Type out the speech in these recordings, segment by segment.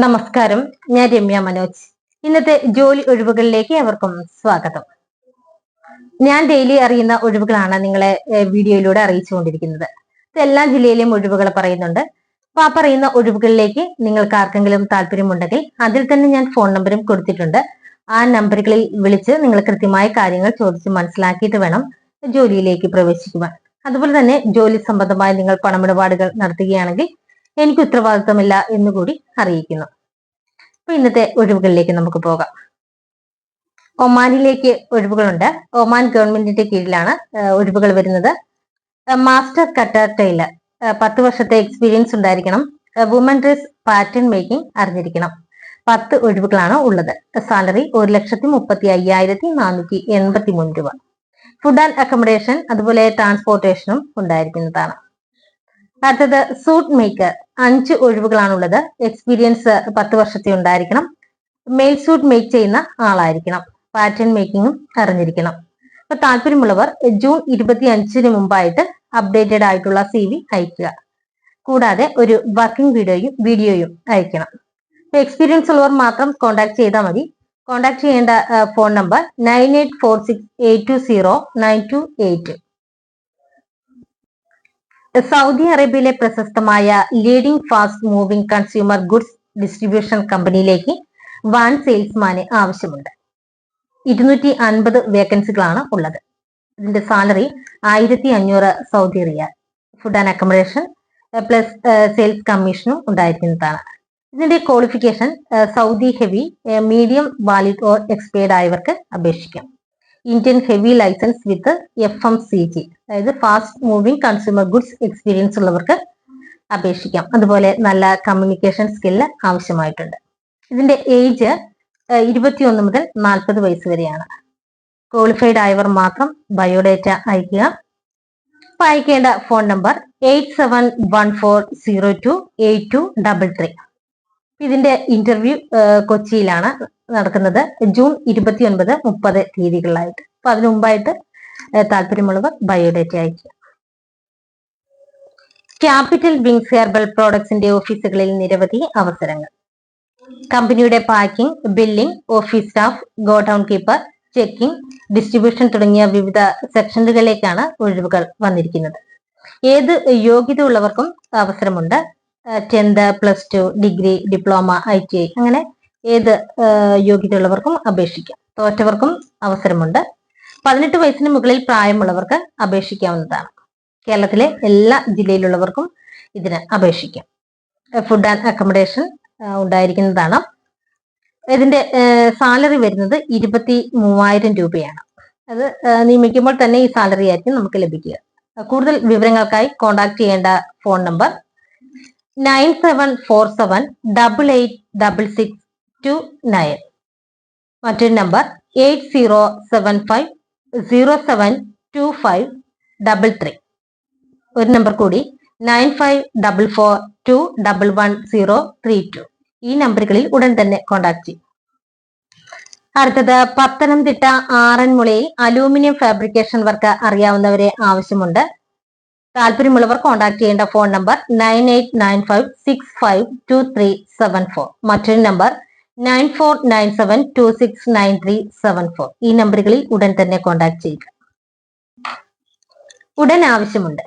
നമസ്കാരം. ഞാൻ രമ്യ മനോജ്. ഇന്നത്തെ ജോലി ഒഴിവുകളിലേക്ക് അവർക്കും സ്വാഗതം. ഞാൻ ഡെയിലി അറിയുന്ന ഒഴിവുകളാണ് നിങ്ങളെ വീഡിയോയിലൂടെ അറിയിച്ചുകൊണ്ടിരിക്കുന്നത്. എല്ലാ ജില്ലയിലെയും ഒഴിവുകൾ പറയുന്നുണ്ട്. അപ്പൊ ആ പറയുന്ന ഒഴിവുകളിലേക്ക് നിങ്ങൾക്ക് ആർക്കെങ്കിലും താല്പര്യമുണ്ടെങ്കിൽ അതിൽ തന്നെ ഞാൻ ഫോൺ നമ്പറും കൊടുത്തിട്ടുണ്ട്. ആ നമ്പറുകളിൽ വിളിച്ച് നിങ്ങൾ കൃത്യമായ കാര്യങ്ങൾ ചോദിച്ച് മനസ്സിലാക്കിയിട്ട് വേണം ജോലിയിലേക്ക് പ്രവേശിക്കുവാൻ. അതുപോലെ തന്നെ ജോലി സംബന്ധമായി നിങ്ങൾ പണമിടപാടുകൾ നടത്തുകയാണെങ്കിൽ എനിക്ക് ഉത്തരവാദിത്തമില്ല എന്നുകൂടി അറിയിക്കുന്നു. അപ്പൊ ഇന്നത്തെ ഒഴിവുകളിലേക്ക് നമുക്ക് പോകാം. ഒമാനിലേക്ക് ഒഴിവുകളുണ്ട്. ഒമാൻ ഗവൺമെന്റിന്റെ കീഴിലാണ് ഒഴിവുകൾ വരുന്നത്. മാസ്റ്റർ കട്ടർ ടൈലർ പത്ത് വർഷത്തെ എക്സ്പീരിയൻസ് ഉണ്ടായിരിക്കണം. വുമൻ ഡ്രസ് പാറ്റേൺ മേക്കിംഗ് അറിഞ്ഞിരിക്കണം. പത്ത് ഒഴിവുകളാണ് ഉള്ളത്. സാലറി ഒരു ലക്ഷത്തി മുപ്പത്തി അയ്യായിരത്തി നാനൂറ്റി എൺപത്തി മൂന്ന് രൂപ. ഫുഡ് ആൻഡ് അക്കോമഡേഷൻ അതുപോലെ ട്രാൻസ്പോർട്ടേഷനും ഉണ്ടായിരിക്കുന്നതാണ്. അടുത്തത് സൂട്ട് മേക്കർ അഞ്ച് ഒഴിവുകളാണുള്ളത്. എക്സ്പീരിയൻസ് പത്ത് വർഷത്തെ ഉണ്ടായിരിക്കണം. മെയിൽ സൂട്ട് മേക്ക് ചെയ്യുന്ന ആളായിരിക്കണം. പാറ്റേൺ മേക്കിങ്ങും അറിഞ്ഞിരിക്കണം. അപ്പൊ താല്പര്യമുള്ളവർ ജൂൺ ഇരുപത്തി അഞ്ചിന് മുമ്പായിട്ട് അപ്ഡേറ്റഡ് ആയിട്ടുള്ള സി വി അയക്കുക കൂടാതെ ഒരു വർക്കിംഗ് വീഡിയോയും വീഡിയോയും അയക്കണം എക്സ്പീരിയൻസ് ഉള്ളവർ മാത്രം കോൺടാക്ട് ചെയ്താൽ മതി. കോൺടാക്ട് ചെയ്യേണ്ട phone number nine eight four six eight two zero nine two eight Saudi അറേബ്യയിലെ പ്രശസ്തമായ leading fast moving consumer goods distribution കമ്പനിയിലേക്ക് വാൻ സെയിൽസ്മാന് ആവശ്യമുണ്ട്. ഇരുന്നൂറ്റി അൻപത് വേക്കൻസികളാണ് ഉള്ളത്. ഇതിന്റെ സാലറി ആയിരത്തി അഞ്ഞൂറ് Saudi riyal. Food and accommodation plus sales കമ്മീഷനും ഉണ്ടായിരിക്കുന്നതാണ്. ഇതിന്റെ qualification Saudi heavy medium valid or expired ആയവർക്ക് അപേക്ഷിക്കാം. Indian heavy licence with F M C G അതായത് fast moving consumer goods experience ഉള്ളവർക്ക് അപേക്ഷിക്കാം. അതുപോലെ നല്ല കമ്മ്യൂണിക്കേഷൻ സ്കില്ല് ആവശ്യമായിട്ടുണ്ട്. ഇതിന്റെ ഏജ് ഇരുപത്തിയൊന്ന് മുതൽ നാൽപ്പത് വയസ്സ് വരെയാണ്. ക്വാളിഫൈഡ് ആയവർ മാത്രം ബയോഡേറ്റ അയക്കുക അപ്പൊ അയക്കേണ്ട phone number eight seven one four zero two eight two double three ഇതിന്റെ ഇന്റർവ്യൂ കൊച്ചിയിലാണ് നടക്കുന്നത് ജൂൺ ഇരുപത്തിയൊൻപത് മുപ്പത് തീയതികളിലായിട്ട്. അപ്പൊ അതിനു മുമ്പായിട്ട് താല്പര്യമുള്ളവർ ബയോഡേറ്റ അയക്കുക ക്യാപിറ്റൽ വിങ്സ് ഹെർബൽ പ്രോഡക്ട്സിന്റെ ഓഫീസുകളിൽ നിരവധി അവസരങ്ങൾ. കമ്പനിയുടെ packing billing office staff godown keeper checking distribution തുടങ്ങിയ വിവിധ സെക്ഷനുകളിലേക്കാണ് ഒഴിവുകൾ വന്നിരിക്കുന്നത്. ഏത് യോഗ്യത ഉള്ളവർക്കും അവസരമുണ്ട്. Tenth plus two degree diploma I T I അങ്ങനെ ഏത് യോഗ്യത യോഗ്യതയുള്ളവർക്കും അപേക്ഷിക്കാം. തോറ്റവർക്കും അവസരമുണ്ട്. പതിനെട്ട് വയസ്സിന് മുകളിൽ പ്രായമുള്ളവർക്ക് അപേക്ഷിക്കാവുന്നതാണ്. കേരളത്തിലെ എല്ലാ ജില്ലയിലുള്ളവർക്കും ഇതിന് അപേക്ഷിക്കാം. ഫുഡ് ആൻഡ് അക്കോമഡേഷൻ ഉണ്ടായിരിക്കുന്നതാണ്. ഇതിന്റെ സാലറി വരുന്നത് ഇരുപത്തി മൂവായിരം രൂപയാണ്. അത് നിയമിക്കുമ്പോൾ തന്നെ ഈ സാലറി ആയിരിക്കും നമുക്ക് ലഭിക്കുക. കൂടുതൽ വിവരങ്ങൾക്കായി കോൺടാക്ട് ചെയ്യേണ്ട phone number nine seven four seven double eight double six two nine മറ്റൊരു number eight zero seven five zero seven two five double three ഒരു നമ്പർ കൂടി nine five double four two double one zero three two ഈ നമ്പറുകളിൽ ഉടൻ തന്നെ contact ചെയ്യും. അടുത്തത് പത്തനംതിട്ട ആറന്മുളയിൽ അലൂമിനിയം ഫാബ്രിക്കേഷൻ വർക്ക് അറിയാവുന്നവരെ ആവശ്യമുണ്ട്. താല്പര്യമുള്ളവർ കോൺടാക്ട് ചെയ്യേണ്ട phone number nine eight nine five six five two three seven four മറ്റൊരു number nine four nine seven two six nine three seven four. ഈ നമ്പറുകളിൽ ഉടൻ തന്നെ കോൺടാക്ട് ചെയ്യുക. ഉടൻ ആവശ്യമുണ്ട്.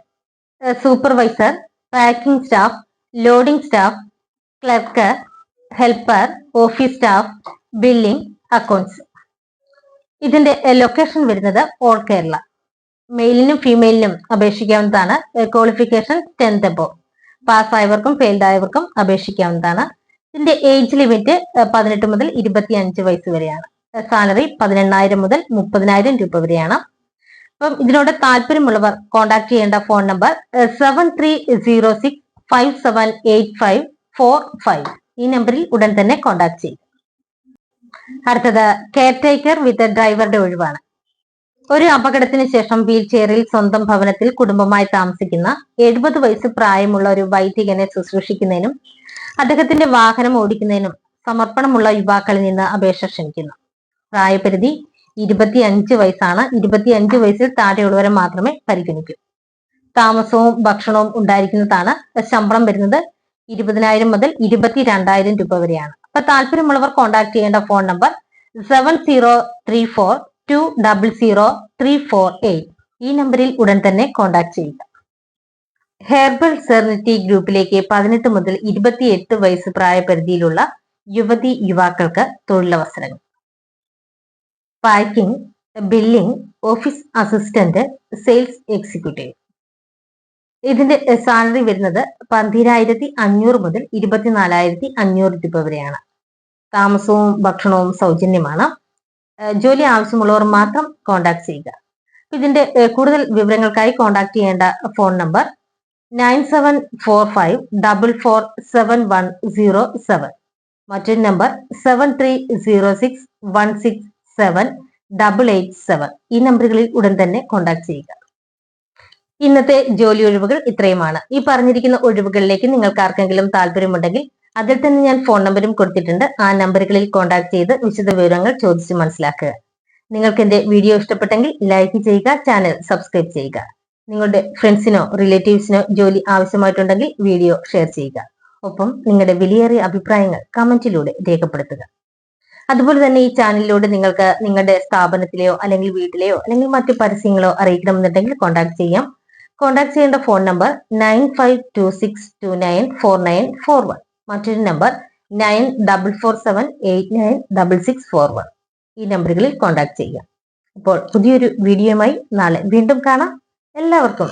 Supervisor packing staff loading staff clerk helper office staff billing accounts ഇതിന്റെ location വരുന്നത് ഓൾ കേരള മെയിലിനും ഫീമെയിലിനും അപേക്ഷിക്കാവുന്നതാണ് ക്വാളിഫിക്കേഷൻ ടെൻത്ത് പാസ് പാസ്സായവർക്കും ഫെയിൽഡ് ആയവർക്കും അപേക്ഷിക്കാവുന്നതാണ് ഇതിന്റെ ഏജ് ലിമിറ്റ് പതിനെട്ട് മുതൽ ഇരുപത്തി അഞ്ച് വയസ്സ് വരെയാണ്. സാലറി പതിനെണ്ണായിരം മുതൽ മുപ്പതിനായിരം രൂപ വരെയാണ്. അപ്പം ഇതിനോട് താല്പര്യമുള്ളവർ കോൺടാക്ട് ചെയ്യേണ്ട phone number seven three zero six five seven eight five four five ഈ നമ്പറിൽ ഉടൻ തന്നെ കോൺടാക്ട് ചെയ്യും അടുത്തത് കെയർ ടേക്കർ വിത്ത് ഡ്രൈവറുടെ ഒഴിവാണ്. ഒരു അപകടത്തിന് ശേഷം വീൽ ചെയറിൽ സ്വന്തം ഭവനത്തിൽ കുടുംബമായി താമസിക്കുന്ന എഴുപത് വയസ്സ് പ്രായമുള്ള ഒരു വൈദികനെ ശുശ്രൂഷിക്കുന്നതിനും അദ്ദേഹത്തിന്റെ വാഹനം ഓടിക്കുന്നതിനും സമർപ്പണമുള്ള യുവാക്കളിൽ നിന്ന് അപേക്ഷ ക്ഷണിക്കുന്നു പ്രായപരിധി ഇരുപത്തി അഞ്ച് വയസ്സാണ്. ഇരുപത്തി അഞ്ച് വയസ്സിൽ താഴെയുള്ളവരെ മാത്രമേ പരിഗണിക്കൂ. താമസവും ഭക്ഷണവും ഉണ്ടായിരിക്കുന്നതാണ് ശമ്പളം വരുന്നത് ഇരുപതിനായിരം മുതൽ ഇരുപത്തി രണ്ടായിരം രൂപ വരെയാണ്. അപ്പൊ താല്പര്യമുള്ളവർ കോൺടാക്ട് ചെയ്യേണ്ട phone number seven zero three four two double zero three four eight ഈ നമ്പറിൽ ഉടൻ തന്നെ കോൺടാക്ട് ചെയ്യുക. ഹെർബൽ സെർണിറ്റി ഗ്രൂപ്പിലേക്ക് പതിനെട്ട് മുതൽ ഇരുപത്തിയെട്ട് വയസ്സ് പ്രായപരിധിയിലുള്ള യുവതി യുവാക്കൾക്ക് തൊഴിലവസരങ്ങൾ. Packing billing office assistant sales executive. ഇതിന്റെ സാലറി വരുന്നത് പന്തിരായിരത്തി അഞ്ഞൂറ് മുതൽ ഇരുപത്തിനാലായിരത്തി അഞ്ഞൂറ് രൂപ വരെയാണ്. താമസവും ഭക്ഷണവും സൗജന്യമാണ്. ജോലി ആവശ്യമുള്ളവർ മാത്രം കോൺടാക്ട് ചെയ്യുക. ഇതിന്റെ കൂടുതൽ വിവരങ്ങൾക്കായി കോൺടാക്ട് ചെയ്യേണ്ട phone number nine seven four five double four seven one zero seven. മറ്റൊരു number seven three zero six one six seven double eight seven. ഈ നമ്പറുകളിൽ ഉടൻ തന്നെ കോൺടാക്ട് ചെയ്യുക. ഇന്നത്തെ ജോലി ഒഴിവുകൾ ഇത്രയുമാണ്. ഈ പറഞ്ഞിരിക്കുന്ന ഒഴിവുകളിലേക്ക് നിങ്ങൾക്ക് ആർക്കെങ്കിലും താല്പര്യമുണ്ടെങ്കിൽ അതിൽ തന്നെ ഞാൻ ഫോൺ നമ്പറും കൊടുത്തിട്ടുണ്ട്. ആ നമ്പറുകളിൽ കോൺടാക്ട് ചെയ്ത് വിശദ വിവരങ്ങൾ ചോദിച്ച് മനസ്സിലാക്കുക. നിങ്ങൾക്ക് എന്റെ വീഡിയോ ഇഷ്ടപ്പെട്ടെങ്കിൽ ലൈക്ക് ചെയ്യുക ചാനൽ സബ്സ്ക്രൈബ് ചെയ്യുക. നിങ്ങളുടെ ഫ്രണ്ട്സിനോ റിലേറ്റീവ്സിനോ ജോലി ആവശ്യമായിട്ടുണ്ടെങ്കിൽ വീഡിയോ ഷെയർ ചെയ്യുക. ഒപ്പം നിങ്ങളുടെ വിലയേറിയ അഭിപ്രായങ്ങൾ കമന്റിലൂടെ രേഖപ്പെടുത്തുക. അതുപോലെ തന്നെ ഈ ചാനലിലൂടെ നിങ്ങൾക്ക് നിങ്ങളുടെ സ്ഥാപനത്തിലെയോ അല്ലെങ്കിൽ വീട്ടിലെയോ അല്ലെങ്കിൽ മറ്റു പരസ്യങ്ങളോ അറിയിക്കണമെന്നുണ്ടെങ്കിൽ കോൺടാക്ട് ചെയ്യാം. കോൺടാക്ട് ചെയ്യേണ്ട phone number nine five two six two nine four nine four one മറ്റൊരു number nine double four seven eight nine double six four one ഈ നമ്പറുകളിൽ കോൺടാക്ട് ചെയ്യാം. അപ്പോൾ പുതിയൊരു വീഡിയോയുമായി നാളെ വീണ്ടും കാണാം. എല്ലാവർക്കും